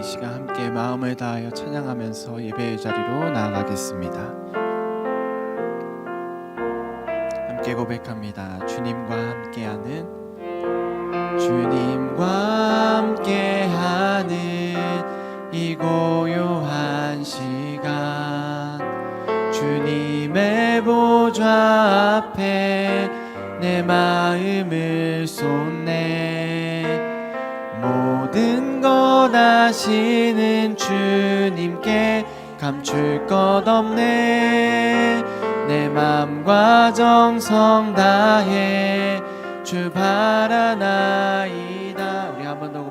이 시간 함께 마음을 다하여 찬양하면서 예배의 자리로 나아가겠습니다. 함께 고백합니다. 주님과 함께하는 주님과 함께하는 이 고요한 시간 주님의 보좌 앞에 내 마음을 쏟 원하시는 주님께 감출 것 없네. 내 맘과 정성 다해 주 바라나이다. 우리 한 번 더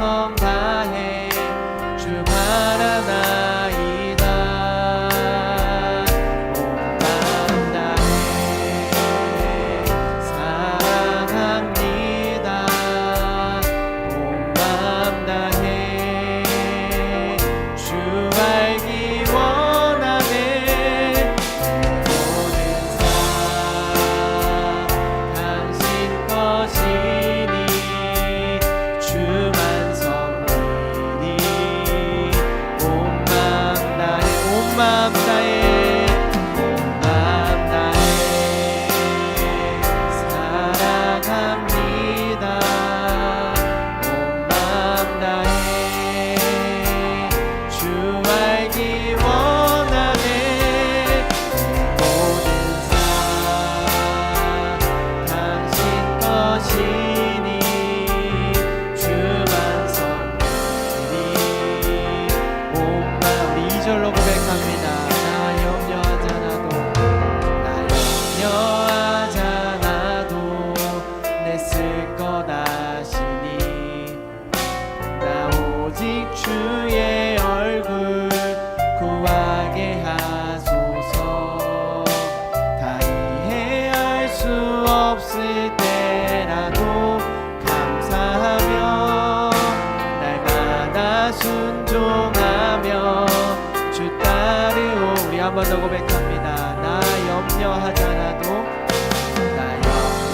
some 고백하고 고백합니다. 나 염려하지 않아도 나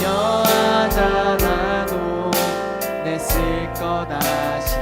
염려하지 않아도 내 쓸 것 아시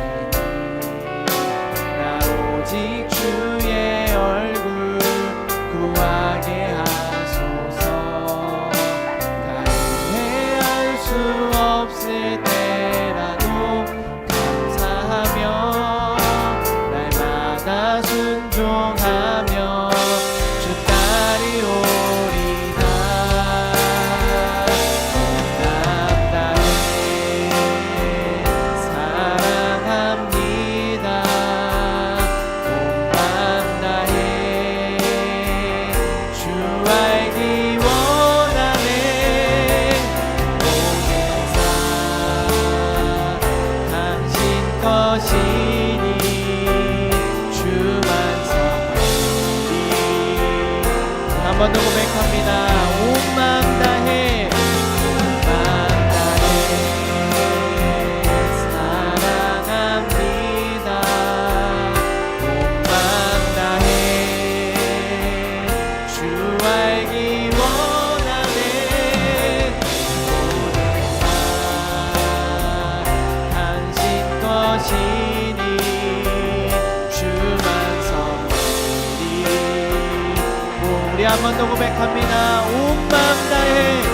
우리 한 번 더 고백합니다. 온 마음 다해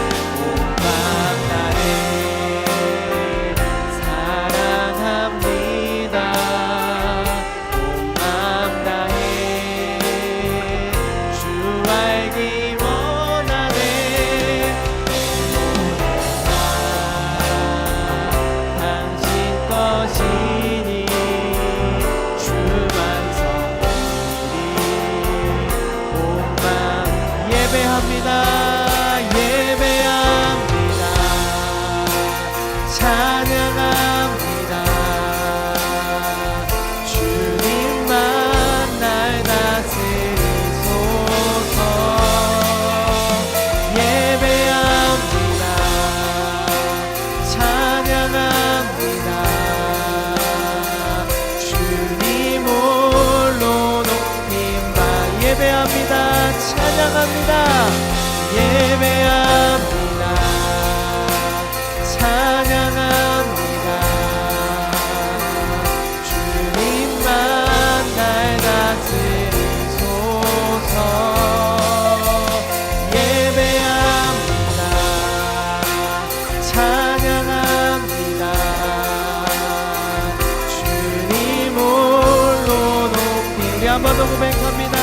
한번 더 고백합니다.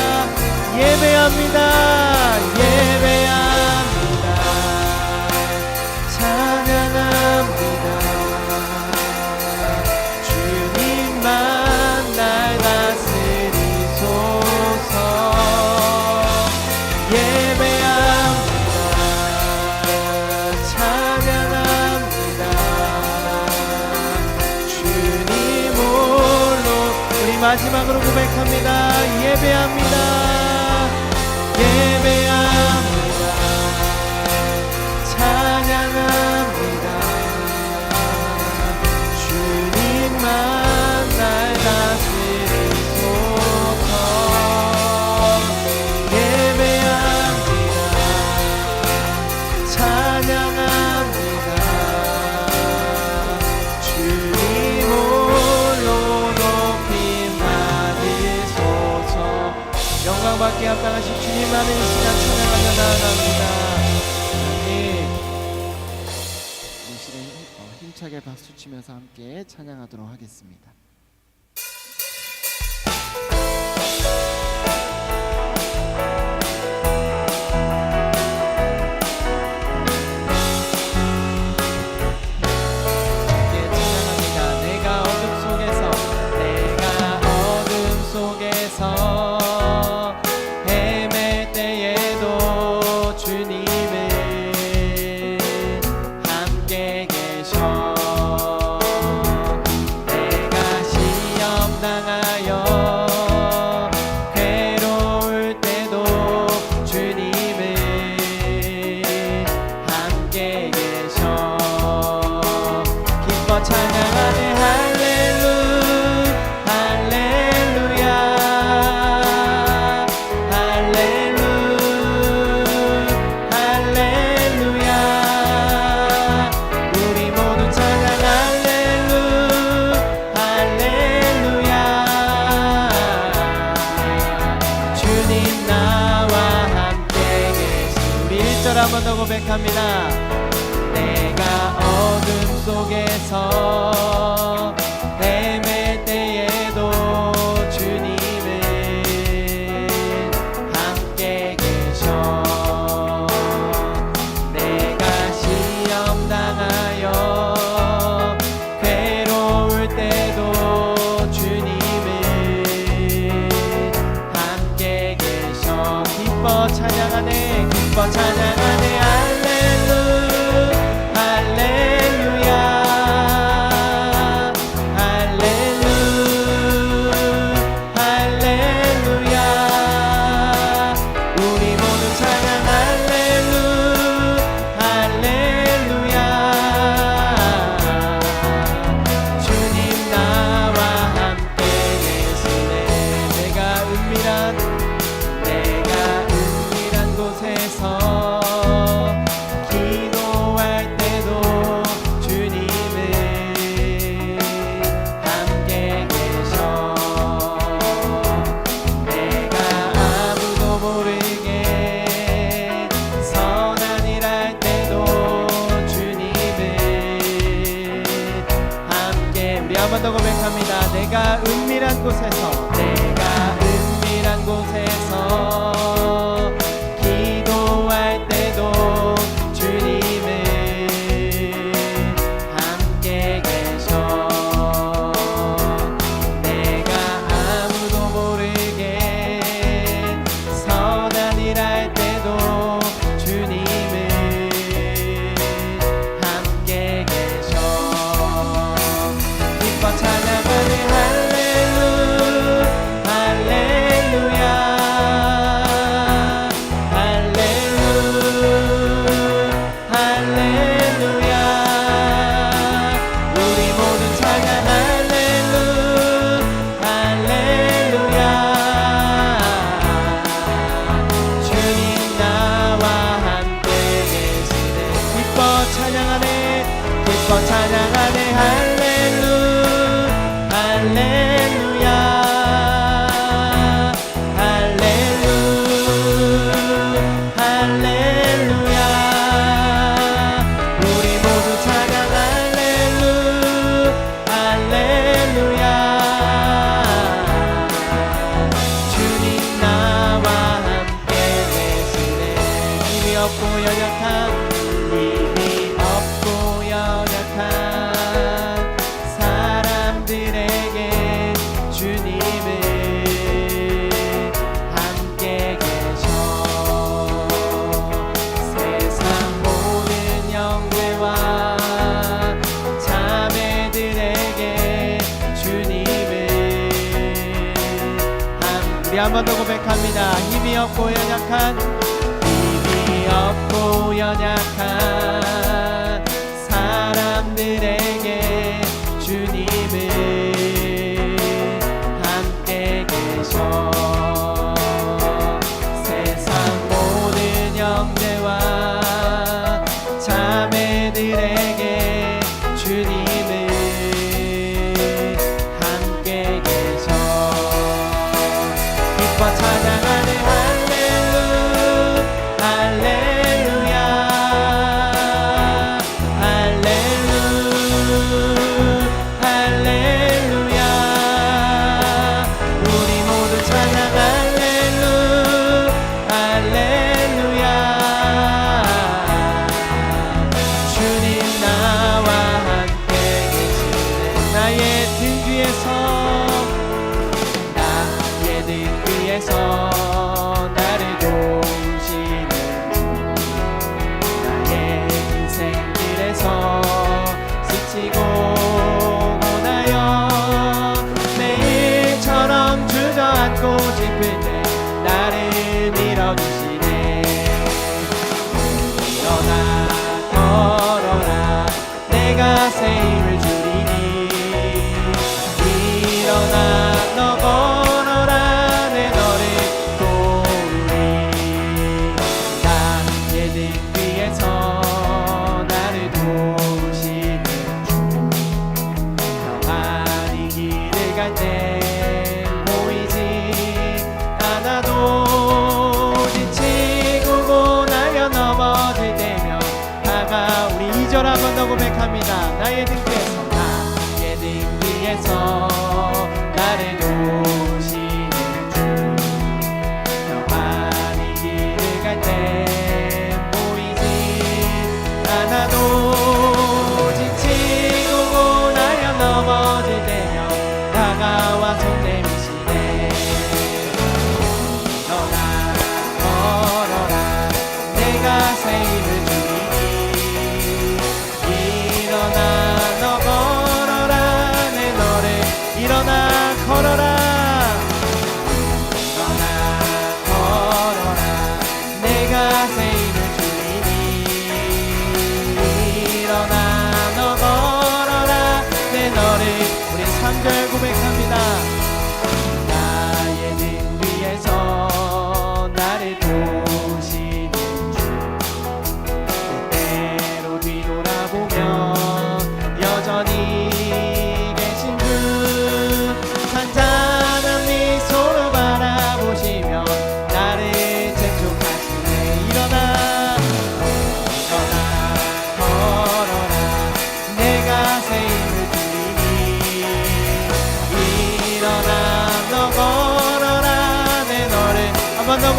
예배합니다. 예배합니다. 앞으로 고백합니다. 예배합니다. 예배. 아버지께 합당하신 주님 안에 시간 찬양하며 나아갑니다. 아멘. 이 시간 힘차게 박수 치면서 함께 찬양하도록 하겠습니다. 주님을 한 번 더 고백합니다. 내가 어둠 속에서 한번 찬양하네. 할렐루. 할렐루. 한 번 더 고백합니다. 힘이 없고 연약한 힘이 없고 연약한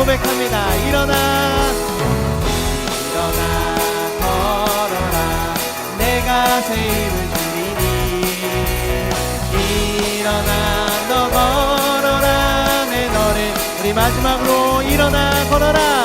고백합니다. 일어나, 일어나, 걸어라. 내가 세일을 주리니. 일어나, 너 걸어라. 내 너를. 우리 마지막으로 일어나, 걸어라.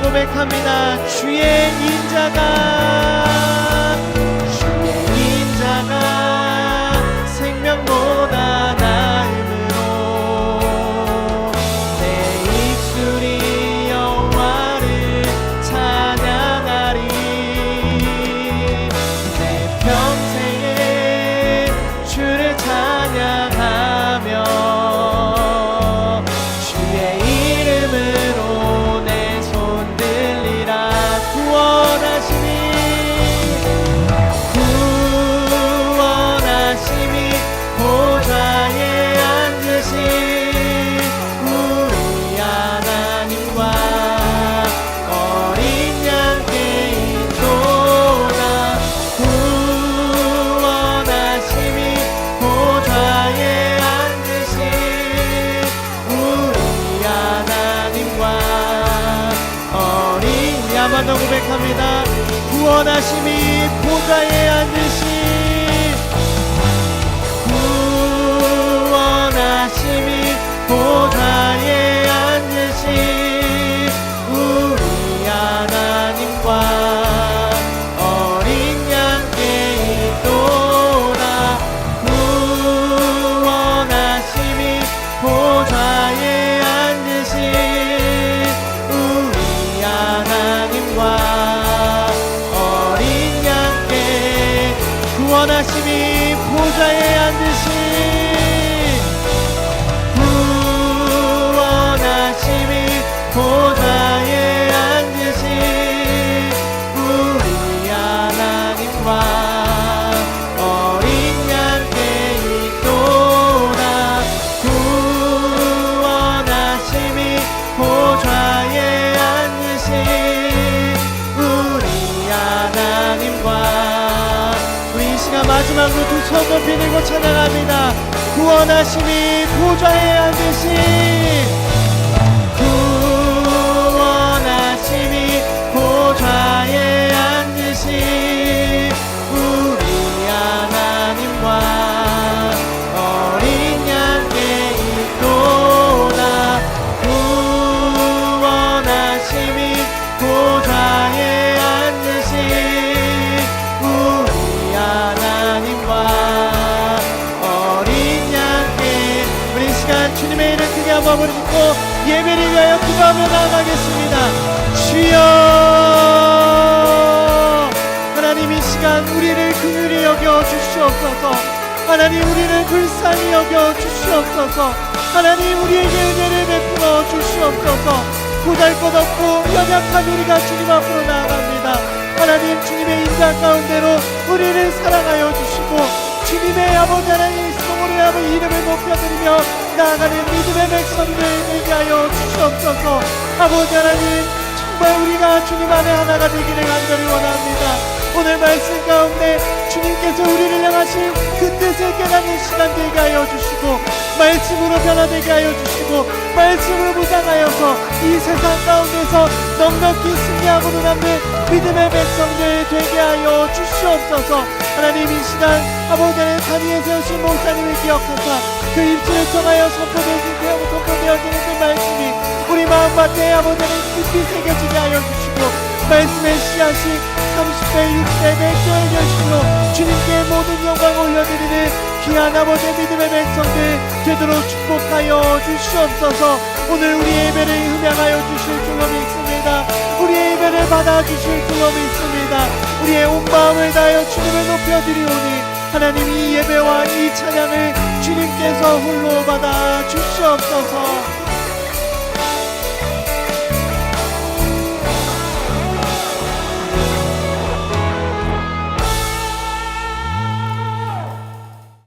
고백합니다. 주의 인자 마지막으로 두 손 높이 들고 찬양합니다. 구원하심이 보좌에 앉으신 한번 부르짖고 예배를 위하여 기도하며 나아가겠습니다. 주여! 하나님 이 시간 우리를 긍휼히 여겨 주시옵소서. 하나님 우리를 불쌍히 여겨 주시옵소서. 하나님 우리에게 은혜를 베풀어 주시옵소서. 보잘것없고 연약한 우리가 주님 앞으로 나아갑니다. 하나님 주님의 인자 가운데로 우리를 사랑하여 주시고 주님의 아버지 하나님 성으로 아버지 이름을 높여드리며 나아가는 믿음의 백성들 되게 하여 주시옵소서. 아버지 하나님 정말 우리가 주님 안에 하나가 되기를 간절히 원합니다. 오늘 말씀 가운데 주님께서 우리를 향하신 그 뜻을 깨닫는 시간 되게 하여 주시고 말씀으로 변화되게 하여 주시고 말씀으로 무장하여서 이 세상 가운데서 넉넉히 승리하고도 남는 믿음의 백성들 되게 하여 주시옵소서. 하나님 이 시간 아버지 하나님 단위에 세우신 목사님을 기억하사 그 입술을 통하여 선포되어진 그 선포되어지는 그 말씀이 우리 마음밭에 아버지 하나님 깊이 새겨지게 하여 주시고 말씀의 씨앗이 30배 6배 100배의 결심으로 주님께 모든 영광 올려드리는 귀한 아버지 믿음의 백성들 되도록 축복하여 주시옵소서 오늘 우리 예배를 흠양하여 주실 줄로 믿습니다. 우리의 예배를 받아주실 줄로 믿습니다. 우리의 온 마음을 다하여 주님을 높여드리오니 하나님 이 예배와 이 찬양을 주님께서 홀로 받아 주시옵소서